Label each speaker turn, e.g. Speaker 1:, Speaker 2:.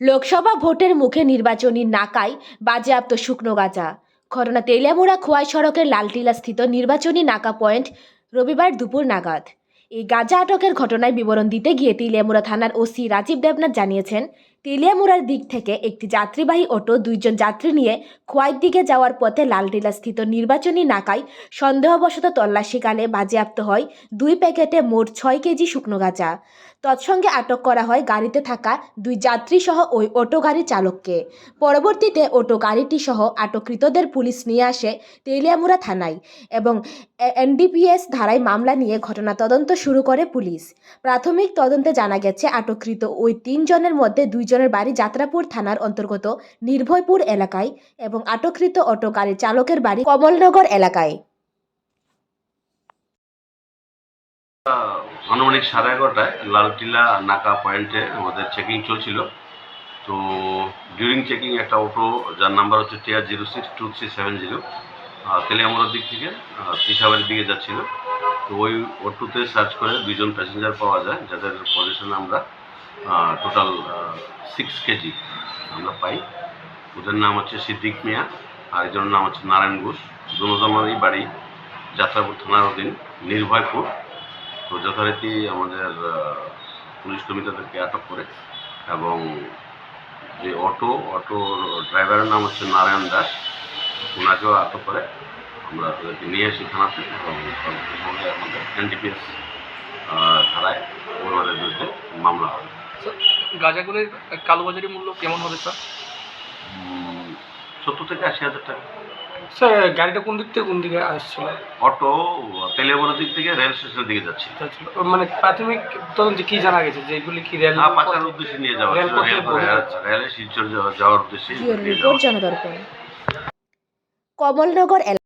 Speaker 1: লোকসভা ভোটের মুখে নির্বাচনী নাকায় বাজেয়াপ্ত শুকনো গাঁজা। ঘটনা তেলিয়ামুড়া খোয়াই সড়কের লালটিলা স্থিত নির্বাচনী নাকা পয়েন্ট রবিবার দুপুর নাগাদ। এই গাঁজা আটকের ঘটনায় বিবরণ দিতে গিয়ে তেলিয়ামুড়া থানার ওসি রাজীব দেবনাথ জানিয়েছেন, তেলিয়ামুড়ার দিক থেকে একটি যাত্রীবাহী অটো দুইজন যাত্রী নিয়ে খোয়াইর দিকে যাওয়ার পথে লালটিলা স্থিত নির্বাচনী নাকায় সন্দেহবশত তল্লাশিকালে বাজেয়াপ্ত হয় দুই প্যাকেটে মোট ছয় কেজি শুকনো গাঁজা। তৎসঙ্গে আটক করা হয় গাড়িতে থাকা দুই যাত্রী সহ ওই অটো গাড়ির চালককে। পরবর্তীতে অটো গাড়িটি সহ আটককৃতদের পুলিশ নিয়ে আসে তেলিয়ামুড়া থানায় এবং এনডিপিএস ধারায় মামলা নিয়ে ঘটনা তদন্ত শুরু করে পুলিশ। প্রাথমিক তদন্তে জানা গেছে, আটককৃত ওই তিনজনের মধ্যে দুইজনের বাড়ি যাত্রাপুর থানার অন্তর্গত নির্ভয়পুর এলাকায় এবং আটককৃত অটো গাড়ির চালকের বাড়ি কমলনগর এলাকায়।
Speaker 2: আনুমানিক সাড়ে এগারোটায় লালটিলা নাকা পয়েন্টে আমাদের চেকিং চলছিল। তো ডিউরিং চেকিং একটা অটো যার নাম্বার হচ্ছে TR zero six two three seven zero তেলিয়ামুড়ার দিক থেকে পিসাবাড়ির দিকে যাচ্ছিল। তো ওই অটোতে সার্চ করে দুইজন প্যাসেঞ্জার পাওয়া যায়, যাদের পজিশনে আমরা টোটাল সিক্স কেজি আমরা পাই। ওদের নাম হচ্ছে সিদ্দিক মিয়া, আর একজনের নাম হচ্ছে নারায়ণ ঘোষ। দুজনেরই বাড়ি যাত্রাপুর থানার অধীন, নির্ভয়পুর। তো যথারীতি আমাদের পুলিশ কর্মী তাদেরকে আটক করে এবং যে অটো, অটোর ড্রাইভারের নাম হচ্ছে নারায়ণ দাস ওনাকেও আটক করে। আমরা তাদেরকে নিয়ে থানাতে এবং পরবর্তীভাবে আমাদের এনডিপিএস ধারায় ওনাদের বিরুদ্ধে মামলা হবে।
Speaker 3: গাঁজাগুলির কালোবাজারি মূল্য কেমন হবে স্যার
Speaker 2: সত্তর থেকে আশি হাজার টাকা।
Speaker 3: স্যার গাড়িটা কোন দিক থেকে কোন দিকে আসছিল?
Speaker 2: অটো তেলিয়াবড়ার দিক থেকে রেল স্টেশনের দিকে যাচ্ছে?
Speaker 3: মানে প্রাথমিক তদন্তে কি জানা গেছে যে এগুলি কি রেল
Speaker 2: না পাচার উদ্দেশ্যে নিয়ে যাওয়া রেল শিলচর যাওয়া- যাওয়ার উদ্দেশ্যে
Speaker 1: কমলনগর এলাকা